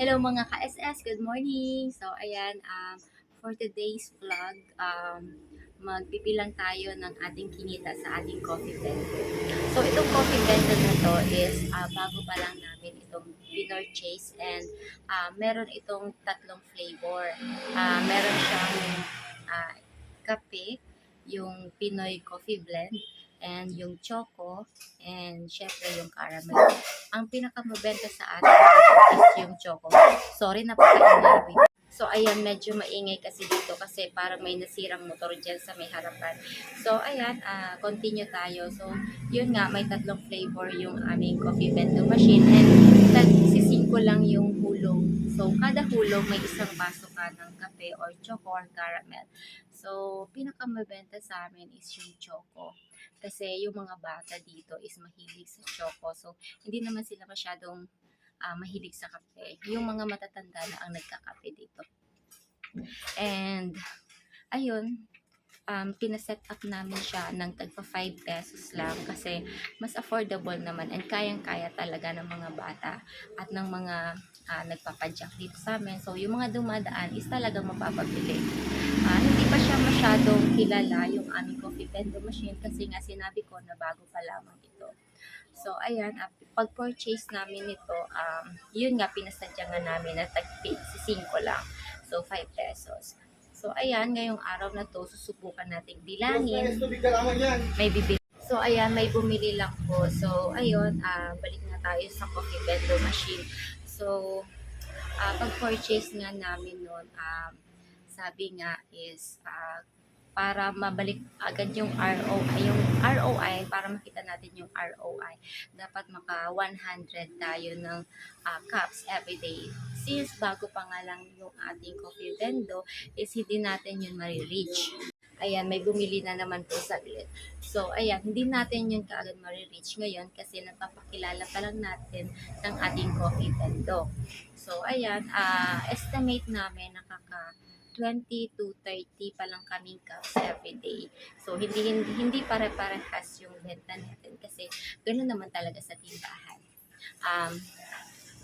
Hello mga ka-SS, good morning! So ayan, um, for today's vlog, um, magpipilang tayo ng ating kinita sa ating coffee blender. So itong coffee blender na to is uh, bago pa lang namin itong pinorchase and uh, meron itong tatlong flavor. Uh, meron siyang uh, kape, yung Pinoy Coffee Blend, and yung choco, and syempre yung caramel. Ang pinakamabenta sa atin is yung choco. Sorry, napaka-ingay. So, ayan, medyo maingay kasi dito kasi parang may nasirang motor dyan sa may harapan. So, ayan, ah, continue tayo. So, yun nga, may tatlong flavor yung aming coffee bento machine and nagsisingko lang yung hulong. So, kada hulong may isang baso ka ng kape or choco or caramel. So, pinakamabenta sa amin is yung choco. Kasi yung mga bata dito is mahilig sa choco. So, hindi naman sila masyadong ah, mahilig sa kape. Yung mga matatanda na ang nagkakape dito. And, ayun, um, pinaset up namin siya ng tagpa 5 pesos lang kasi mas affordable naman and kayang-kaya talaga ng mga bata at ng mga uh, nagpapadyak dito sa amin. So, yung mga dumadaan is talagang mapapabili. Ah, hindi pa siya masyadong kilala yung aming coffee vendor machine kasi nga sinabi ko na bago pa lamang ito. So, ayan, ah, pag-purchase namin nito, um, yun nga, pinasadya nga namin na tagpi, si 5 lang. So, 5 pesos. So, ayan, ngayong araw na to, susubukan nating bilangin. May bibili. So, ayan, may bumili lang po. So, ayun, ah, balik na tayo sa coffee vendor machine. So, ah, pag-purchase nga namin noon, um, sabi nga is, ah, para mabalik agad yung ROI, yung ROI, para makita natin yung ROI, dapat maka 100 tayo ng ah, cups every day. Since bago pa nga lang yung ating coffee vendo, is hindi natin yun marireach. Ayan, may bumili na naman po saglit. So, ayan, hindi natin yun kaagad marireach ngayon kasi nagpapakilala pa lang natin ng ating coffee vendo. So, ayan, ah, estimate namin nakaka 20 to 30 pa lang kaming cups every day. So, hindi, hindi, hindi pare-parehas yung benta natin kasi ganoon naman talaga sa tindahan. Um,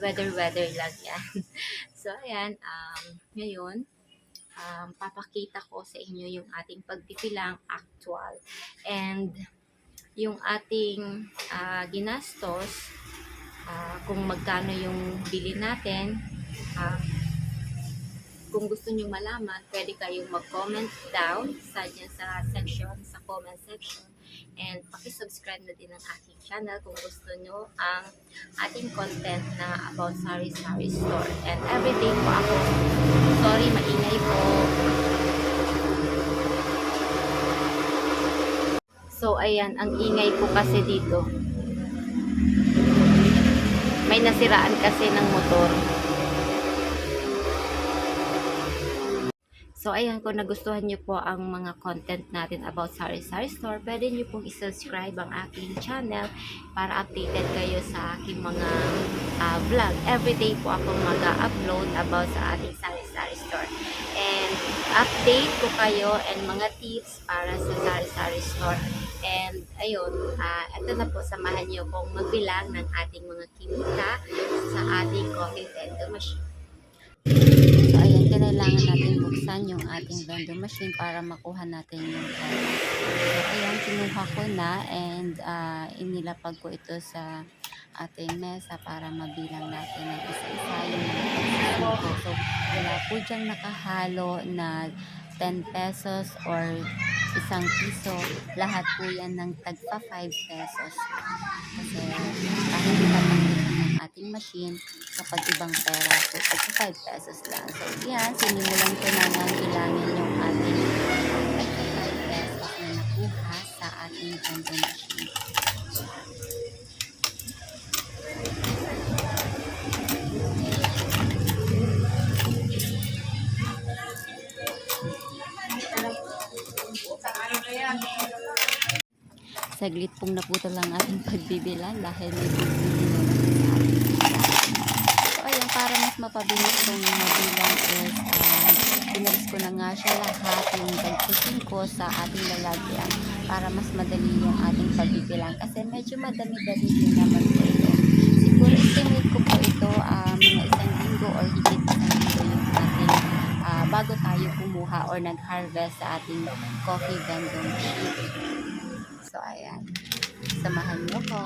weather-weather lang yan. so, ayan, um, ngayon, um, papakita ko sa inyo yung ating pagpipilang actual and yung ating ah, ginastos ah, kung magkano yung bili natin ah, kung gusto nyo malaman, pwede kayong mag-comment down sa dyan sa section, sa comment section. And pakisubscribe na din ang aking channel kung gusto nyo ang ating content na about Sari Sari Store. And everyday po ako. Sorry, maingay po. So, ayan, ang ingay po kasi dito. May nasiraan kasi ng motor. So, ayan, kung nagustuhan nyo po ang mga content natin about Sari Sari Store, pwede nyo pong isubscribe ang aking channel para updated kayo sa aking mga ah, vlog. Everyday po ako mag-upload about sa ating Sari Sari update ko kayo and mga tips para sa Sari Sari Store. And ayun, ah, ito na po, samahan nyo kong magbilang ng ating mga kinita sa ating coffee vendor machine. So, ayan, kailangan natin buksan yung ating vendor machine para makuha natin yung pera. So, ayan, kinuha ko na and ah, inilapag ko ito sa ating mesa para mabilang natin ng isa-isa yung mga. So, wala po diyang nakahalo na 10 pesos or isang piso. Lahat po yan ng tagpa 5 pesos. Kasi kahit ipapanggit ng ating machine kapag ibang pera po, tagpa 5 pesos lang. So, yan, sinimulan ko na ng bilangin yung ating tagpa 5 pesos na nakuha sa ating vending machine. Saglit pong naputol ang ating pagbibilan dahil may ating So, ayan, para mas mapabilis kong mabilang is, um, pinalis ko na nga siya lahat yung tagpusin ko sa ating lalagyan para mas madali yung ating pagbibilang. Kasi medyo madami-dami din naman po ito. Siguro estimate ko po ito ah, mga isang linggo or tayo kumuha or nag-harvest sa ating coffee vending machine. So, ayan. Samahan mo ko.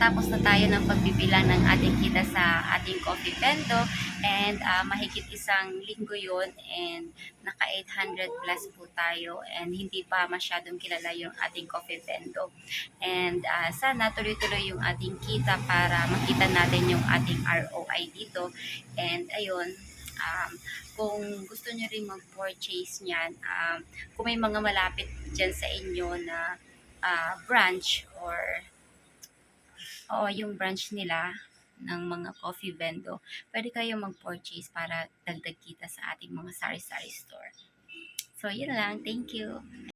Natapos na tayo ng pagbibilang ng ating kita sa ating coffee bento. And ah, mahigit isang linggo yon and naka 800 plus po tayo and hindi pa masyadong kilala yung ating coffee bento. And ah, sana tuloy-tuloy yung ating kita para makita natin yung ating ROI dito. And ayun, um, kung gusto nyo rin mag-purchase niyan, um, kung may mga malapit dyan sa inyo na ah, branch or oo, yung branch nila ng mga coffee vendo, pwede kayo mag-purchase para dagdag kita sa ating mga sari-sari store. So, yun lang. Thank you.